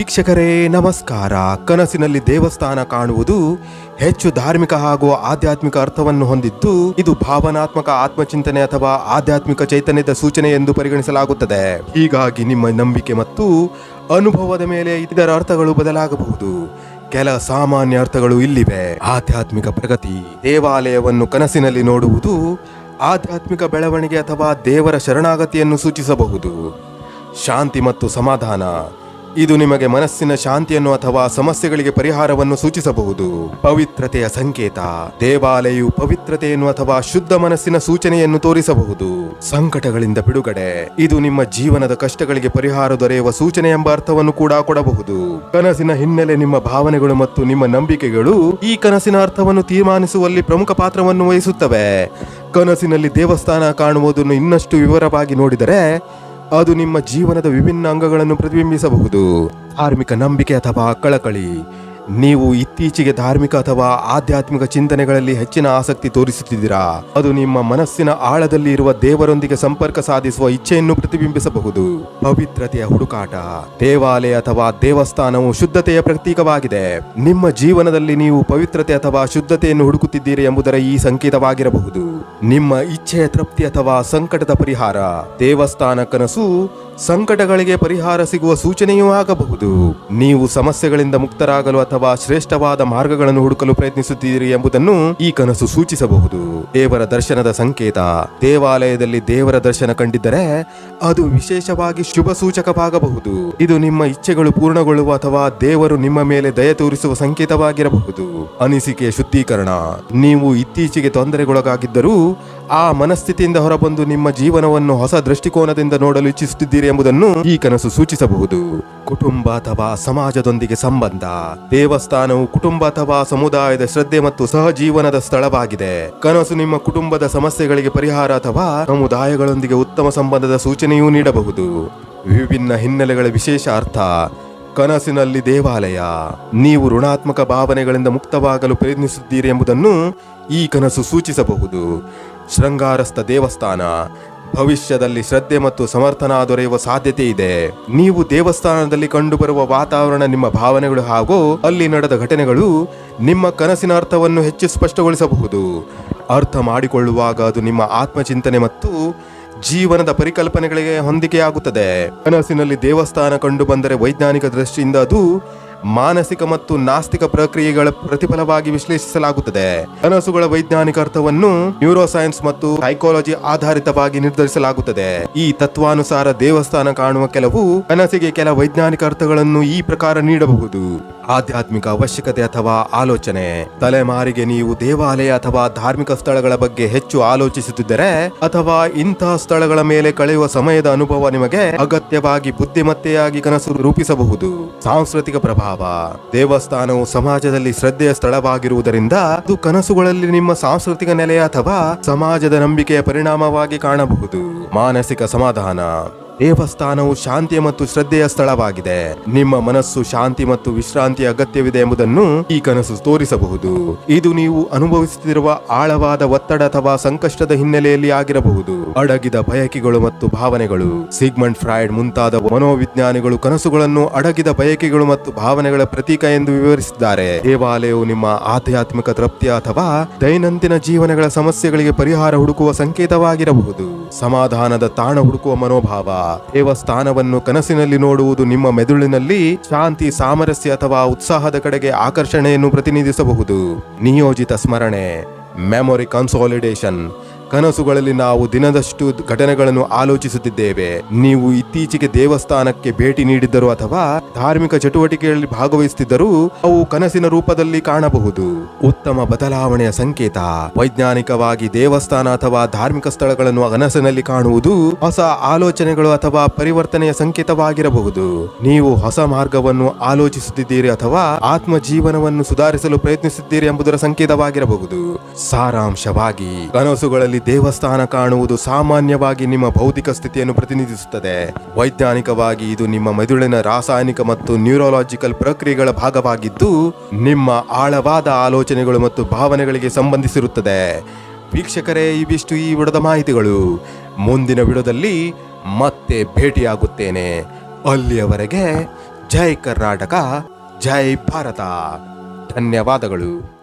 ವೀಕ್ಷಕರೇ, ನಮಸ್ಕಾರ. ಕನಸಿನಲ್ಲಿ ದೇವಸ್ಥಾನ ಕಾಣುವುದು ಹೆಚ್ಚು ಧಾರ್ಮಿಕ ಹಾಗೂ ಆಧ್ಯಾತ್ಮಿಕ ಅರ್ಥವನ್ನು ಹೊಂದಿದ್ದು, ಇದು ಭಾವನಾತ್ಮಕ ಆತ್ಮಚಿಂತನೆ ಅಥವಾ ಆಧ್ಯಾತ್ಮಿಕ ಚೈತನ್ಯದ ಸೂಚನೆ ಎಂದು ಪರಿಗಣಿಸಲಾಗುತ್ತದೆ. ಹೀಗಾಗಿ ನಿಮ್ಮ ನಂಬಿಕೆ ಮತ್ತು ಅನುಭವದ ಮೇಲೆ ಇದರ ಅರ್ಥಗಳು ಬದಲಾಗಬಹುದು. ಕೆಲ ಸಾಮಾನ್ಯ ಅರ್ಥಗಳು ಇಲ್ಲಿವೆ. ಆಧ್ಯಾತ್ಮಿಕ ಪ್ರಗತಿ, ದೇವಾಲಯವನ್ನು ಕನಸಿನಲ್ಲಿ ನೋಡುವುದು, ಆಧ್ಯಾತ್ಮಿಕ ಬೆಳವಣಿಗೆ ಅಥವಾ ದೇವರ ಶರಣಾಗತಿಯನ್ನು ಸೂಚಿಸಬಹುದು. ಶಾಂತಿ ಮತ್ತು ಸಮಾಧಾನ ಇದು ನಿಮಗೆ ಮನಸ್ಸಿನ ಶಾಂತಿಯನ್ನು ಅಥವಾ ಸಮಸ್ಯೆಗಳಿಗೆ ಪರಿಹಾರವನ್ನು ಸೂಚಿಸಬಹುದು. ಪವಿತ್ರತೆಯ ಸಂಕೇತ, ದೇವಾಲಯವು ಪವಿತ್ರತೆಯನ್ನು ಅಥವಾ ಶುದ್ಧ ಮನಸ್ಸಿನ ಸೂಚನೆಯನ್ನು ತೋರಿಸಬಹುದು. ಸಂಕಟಗಳಿಂದ ಬಿಡುಗಡೆ, ಇದು ನಿಮ್ಮ ಜೀವನದ ಕಷ್ಟಗಳಿಗೆ ಪರಿಹಾರ ದೊರೆಯುವ ಸೂಚನೆ ಎಂಬ ಅರ್ಥವನ್ನು ಕೂಡ ಕೊಡಬಹುದು. ಕನಸಿನ ಹಿನ್ನೆಲೆ ನಿಮ್ಮ ಭಾವನೆಗಳು ಮತ್ತು ನಿಮ್ಮ ನಂಬಿಕೆಗಳು ಈ ಕನಸಿನ ಅರ್ಥವನ್ನು ತೀರ್ಮಾನಿಸುವಲ್ಲಿ ಪ್ರಮುಖ ಪಾತ್ರವನ್ನು ವಹಿಸುತ್ತವೆ. ಕನಸಿನಲ್ಲಿ ದೇವಸ್ಥಾನ ಕಾಣುವುದನ್ನು ಇನ್ನಷ್ಟು ವಿವರವಾಗಿ ನೋಡಿದರೆ ಅದು ನಿಮ್ಮ ಜೀವನದ ವಿಭಿನ್ನ ಅಂಗಗಳನ್ನು ಪ್ರತಿಬಿಂಬಿಸಬಹುದು. ಧಾರ್ಮಿಕ ನಂಬಿಕೆ ಅಥವಾ ಕಳಕಳಿ ನೀವು ಇತ್ತೀಚೆಗೆ ಧಾರ್ಮಿಕ ಅಥವಾ ಆಧ್ಯಾತ್ಮಿಕ ಚಿಂತನೆಗಳಲ್ಲಿ ಹೆಚ್ಚಿನ ಆಸಕ್ತಿ ತೋರಿಸುತ್ತಿದ್ದೀರಾ? ಅದು ನಿಮ್ಮ ಮನಸ್ಸಿನ ಆಳದಲ್ಲಿ ಇರುವ ದೇವರೊಂದಿಗೆ ಸಂಪರ್ಕ ಸಾಧಿಸುವ ಇಚ್ಛೆಯನ್ನು ಪ್ರತಿಬಿಂಬಿಸಬಹುದು. ಪವಿತ್ರತೆಯ ಹುಡುಕಾಟ, ದೇವಾಲಯ ಅಥವಾ ದೇವಸ್ಥಾನವು ಶುದ್ಧತೆಯ ಪ್ರತೀಕವಾಗಿದೆ. ನಿಮ್ಮ ಜೀವನದಲ್ಲಿ ನೀವು ಪವಿತ್ರತೆ ಅಥವಾ ಶುದ್ಧತೆಯನ್ನು ಹುಡುಕುತ್ತಿದ್ದೀರಿ ಎಂಬುದರ ಈ ಸಂಕೇತವಾಗಿರಬಹುದು. ನಿಮ್ಮ ಇಚ್ಛೆಯ ತೃಪ್ತಿ ಅಥವಾ ಸಂಕಟದ ಪರಿಹಾರ, ದೇವಸ್ಥಾನ ಕನಸು ಸಂಕಟಗಳಿಗೆ ಪರಿಹಾರ ಸಿಗುವ ಸೂಚನೆಯೂ ಆಗಬಹುದು. ನೀವು ಸಮಸ್ಯೆಗಳಿಂದ ಮುಕ್ತರಾಗಲು ಅಥವಾ ಶ್ರೇಷ್ಠವಾದ ಮಾರ್ಗಗಳನ್ನು ಹುಡುಕಲು ಪ್ರಯತ್ನಿಸುತ್ತೀರಿ ಎಂಬುದನ್ನು ಈ ಕನಸು ಸೂಚಿಸಬಹುದು. ದೇವರ ದರ್ಶನದ ಸಂಕೇತ. ದೇವಾಲಯದಲ್ಲಿ ದೇವರ ದರ್ಶನ ಕಂಡಿದ್ದರೆ ಅದು ವಿಶೇಷವಾಗಿ ಶುಭ ಸೂಚಕವಾಗಬಹುದು. ಇದು ನಿಮ್ಮ ಇಚ್ಛೆಗಳು ಪೂರ್ಣಗೊಳ್ಳುವ ಅಥವಾ ದೇವರು ನಿಮ್ಮ ಮೇಲೆ ದಯ ತೋರಿಸುವ ಸಂಕೇತವಾಗಿರಬಹುದು. ಅನಿಸಿಕೆ ಶುದ್ಧೀಕರಣ. ನೀವು ಇತ್ತೀಚೆಗೆ ತೊಂದರೆಗೊಳಗಾಗಿದ್ದರೂ ಆ ಮನಸ್ಥಿತಿಯಿಂದ ಹೊರಬಂದು ನಿಮ್ಮ ಜೀವನವನ್ನು ಹೊಸ ದೃಷ್ಟಿಕೋನದಿಂದ ನೋಡಲು ಇಚ್ಛಿಸುತ್ತಿದ್ದೀರಿ ಎಂಬುದನ್ನು ಈ ಕನಸು ಸೂಚಿಸಬಹುದು. ಕುಟುಂಬ ಅಥವಾ ಸಮಾಜದೊಂದಿಗೆ ಸಂಬಂಧ. ದೇವಸ್ಥಾನವು ಕುಟುಂಬ ಅಥವಾ ಸಮುದಾಯದ ಶ್ರದ್ಧೆ ಮತ್ತು ಸಹಜೀವನದ ಸ್ಥಳವಾಗಿದೆ. ಕನಸು ನಿಮ್ಮ ಕುಟುಂಬದ ಸಮಸ್ಯೆಗಳಿಗೆ ಪರಿಹಾರ ಅಥವಾ ಸಮುದಾಯಗಳೊಂದಿಗೆ ಉತ್ತಮ ಸಂಬಂಧದ ಸೂಚನೆಯೂ ನೀಡಬಹುದು. ವಿಭಿನ್ನ ಹಿನ್ನೆಲೆಗಳ ವಿಶೇಷ ಅರ್ಥ. ಕನಸಿನಲ್ಲಿ ದೇವಾಲಯ. ನೀವು ಋಣಾತ್ಮಕ ಭಾವನೆಗಳಿಂದ ಮುಕ್ತವಾಗಲು ಪ್ರಯತ್ನಿಸುತ್ತೀರಿ ಎಂಬುದನ್ನು ಈ ಕನಸು ಸೂಚಿಸಬಹುದು. ಶೃಂಗಾರಸ್ಥ ದೇವಸ್ಥಾನ. ಭವಿಷ್ಯದಲ್ಲಿ ಶ್ರದ್ಧೆ ಮತ್ತು ಸಮರ್ಥನ ದೊರೆಯುವ ಸಾಧ್ಯತೆ ಇದೆ. ನೀವು ದೇವಸ್ಥಾನದಲ್ಲಿ ಕಂಡುಬರುವ ವಾತಾವರಣ, ನಿಮ್ಮ ಭಾವನೆಗಳು ಹಾಗೂ ಅಲ್ಲಿ ನಡೆದ ಘಟನೆಗಳು ನಿಮ್ಮ ಕನಸಿನ ಅರ್ಥವನ್ನು ಹೆಚ್ಚು ಸ್ಪಷ್ಟಗೊಳಿಸಬಹುದು. ಅರ್ಥ ಮಾಡಿಕೊಳ್ಳುವಾಗ ಅದು ನಿಮ್ಮ ಆತ್ಮಚಿಂತನೆ ಮತ್ತು ಜೀವನದ ಪರಿಕಲ್ಪನೆಗಳಿಗೆ ಹೊಂದಿಕೆಯಾಗುತ್ತದೆ. ಕನಸಿನಲ್ಲಿ ದೇವಸ್ಥಾನ ಕಂಡು ಬಂದರೆ ವೈಜ್ಞಾನಿಕ ದೃಷ್ಟಿಯಿಂದ ಅದು ಮಾನಸಿಕ ಮತ್ತು ನಾಸ್ತಿಕ ಪ್ರಕ್ರಿಯೆಗಳ ಪ್ರತಿಫಲವಾಗಿ ವಿಶ್ಲೇಷಿಸಲಾಗುತ್ತದೆ. ಕನಸುಗಳ ವೈಜ್ಞಾನಿಕ ಅರ್ಥವನ್ನು ನ್ಯೂರೋಸೈನ್ಸ್ ಮತ್ತು ಸೈಕಾಲಜಿ ಆಧಾರಿತವಾಗಿ ನಿರ್ಧರಿಸಲಾಗುತ್ತದೆ. ಈ ತತ್ವಾನುಸಾರ ದೇವಸ್ಥಾನ ಕಾಣುವ ಕೆಲವು ಕನಸಿಗೆ ಕೆಲ ವೈಜ್ಞಾನಿಕ ಅರ್ಥಗಳನ್ನು ಈ ಪ್ರಕಾರ ನೀಡಬಹುದು. ಆಧ್ಯಾತ್ಮಿಕ ಅವಶ್ಯಕತೆ ಅಥವಾ ಆಲೋಚನೆ? ತಲೆಮಾರಿಗೆ ನೀವು ದೇವಾಲಯ ಅಥವಾ ಧಾರ್ಮಿಕ ಸ್ಥಳಗಳ ಬಗ್ಗೆ ಹೆಚ್ಚು ಆಲೋಚಿಸುತ್ತಿದ್ದರೆ ಅಥವಾ ಇಂತಹ ಸ್ಥಳಗಳ ಮೇಲೆ ಕಳೆಯುವ ಸಮಯದ ಅನುಭವ ನಿಮಗೆ ಅಗತ್ಯವಾಗಿ ಬುದ್ಧಿಮತ್ತೆಯಾಗಿ ಕನಸು ರೂಪಿಸಬಹುದು. ಸಾಂಸ್ಕೃತಿಕ ಪ್ರಭಾವ. ದೇವಸ್ಥಾನವು ಸಮಾಜದಲ್ಲಿ ಶ್ರದ್ಧೆಯ ಸ್ಥಳವಾಗಿರುವುದರಿಂದ ಅದು ಕನಸುಗಳಲ್ಲಿ ನಿಮ್ಮ ಸಾಂಸ್ಕೃತಿಕ ನೆಲೆಯ ಅಥವಾ ಸಮಾಜದ ನಂಬಿಕೆಯ ಪರಿಣಾಮವಾಗಿ ಕಾಣಬಹುದು. ಮಾನಸಿಕ ಸಮಾಧಾನ. ದೇವಸ್ಥಾನವು ಶಾಂತಿ ಮತ್ತು ಶ್ರದ್ಧೆಯ ಸ್ಥಳವಾಗಿದೆ. ನಿಮ್ಮ ಮನಸ್ಸು ಶಾಂತಿ ಮತ್ತು ವಿಶ್ರಾಂತಿ ಅಗತ್ಯವಿದೆ ಎಂಬುದನ್ನು ಈ ಕನಸು ತೋರಿಸಬಹುದು. ಇದು ನೀವು ಅನುಭವಿಸುತ್ತಿರುವ ಆಳವಾದ ಒತ್ತಡ ಅಥವಾ ಸಂಕಷ್ಟದ ಹಿನ್ನೆಲೆಯಲ್ಲಿ ಆಗಿರಬಹುದು. ಅಡಗಿದ ಬಯಕೆಗಳು ಮತ್ತು ಭಾವನೆಗಳು, ಸಿಗ್ಮಂಡ್ ಫ್ರಾಯ್ಡ್ ಮುಂತಾದ ಮನೋವಿಜ್ಞಾನಿಗಳು ಕನಸುಗಳನ್ನು ಅಡಗಿದ ಬಯಕೆಗಳು ಮತ್ತು ಭಾವನೆಗಳ ಪ್ರತೀಕ ಎಂದು ವಿವರಿಸಿದ್ದಾರೆ. ದೇವಾಲಯವು ನಿಮ್ಮ ಆಧ್ಯಾತ್ಮಿಕ ತೃಪ್ತಿ ಅಥವಾ ದೈನಂದಿನ ಜೀವನಗಳ ಸಮಸ್ಯೆಗಳಿಗೆ ಪರಿಹಾರ ಹುಡುಕುವ ಸಂಕೇತವಾಗಿರಬಹುದು. ಸಮಾಧಾನದ ತಾಣ ಹುಡುಕುವ ಮನೋಭಾವ ದೇವಸ್ಥಾನವನ್ನು ಕನಸಿನಲ್ಲಿ ನೋಡುವುದು ನಿಮ್ಮ ಮೆದುಳಿನಲ್ಲಿ ಶಾಂತಿ, ಸಾಮರಸ್ಯ ಅಥವಾ ಉತ್ಸಾಹದ ಕಡೆಗೆ ಆಕರ್ಷಣೆಯನ್ನು ಪ್ರತಿನಿಧಿಸಬಹುದು. ನಿಯೋಜಿತ ಸ್ಮರಣೆ. ಮೆಮೊರಿ ಕನ್ಸಾಲಿಡೇಷನ್ ಕನಸುಗಳಲ್ಲಿ ನಾವು ದಿನದಷ್ಟು ಘಟನೆಗಳನ್ನು ಆಲೋಚಿಸುತ್ತಿದ್ದೇವೆ. ನೀವು ಇತ್ತೀಚೆಗೆ ದೇವಸ್ಥಾನಕ್ಕೆ ಭೇಟಿ ನೀಡಿದ್ದರು ಅಥವಾ ಧಾರ್ಮಿಕ ಚಟುವಟಿಕೆಗಳಲ್ಲಿ ಭಾಗವಹಿಸುತ್ತಿದ್ದರೂ ಅವು ಕನಸಿನ ರೂಪದಲ್ಲಿ ಕಾಣಬಹುದು. ಉತ್ತಮ ಬದಲಾವಣೆಯ ಸಂಕೇತ. ವೈಜ್ಞಾನಿಕವಾಗಿ ದೇವಸ್ಥಾನ ಅಥವಾ ಧಾರ್ಮಿಕ ಸ್ಥಳಗಳನ್ನು ಕನಸಿನಲ್ಲಿ ಕಾಣುವುದು ಹೊಸ ಆಲೋಚನೆಗಳು ಅಥವಾ ಪರಿವರ್ತನೆಯ ಸಂಕೇತವಾಗಿರಬಹುದು. ನೀವು ಹೊಸ ಮಾರ್ಗವನ್ನು ಆಲೋಚಿಸುತ್ತಿದ್ದೀರಿ ಅಥವಾ ಆತ್ಮ ಜೀವನವನ್ನು ಸುಧಾರಿಸಲು ಪ್ರಯತ್ನಿಸುತ್ತೀರಿ ಎಂಬುದರ ಸಂಕೇತವಾಗಿರಬಹುದು. ಸಾರಾಂಶವಾಗಿ, ಕನಸುಗಳಲ್ಲಿ ದೇವಸ್ಥಾನ ಕಾಣುವುದು ಸಾಮಾನ್ಯವಾಗಿ ನಿಮ್ಮ ಭೌತಿಕ ಸ್ಥಿತಿಯನ್ನು ಪ್ರತಿನಿಧಿಸುತ್ತದೆ. ವೈಜ್ಞಾನಿಕವಾಗಿ ಇದು ನಿಮ್ಮ ಮೆದುಳಿನ ರಾಸಾಯನಿಕ ಮತ್ತು ನ್ಯೂರೋಲಾಜಿಕಲ್ ಪ್ರಕ್ರಿಯೆಗಳ ಭಾಗವಾಗಿದ್ದು, ನಿಮ್ಮ ಆಳವಾದ ಆಲೋಚನೆಗಳು ಮತ್ತು ಭಾವನೆಗಳಿಗೆ ಸಂಬಂಧಿಸಿರುತ್ತದೆ. ವೀಕ್ಷಕರೇ, ಇವಿಷ್ಟು ಈ ವಿಡದ ಮಾಹಿತಿಗಳು. ಮುಂದಿನ ವಿಡದಲ್ಲಿ ಮತ್ತೆ ಭೇಟಿಯಾಗುತ್ತೇನೆ. ಅಲ್ಲಿಯವರೆಗೆ ಜೈ ಕರ್ನಾಟಕ, ಜೈ ಭಾರತ. ಧನ್ಯವಾದಗಳು.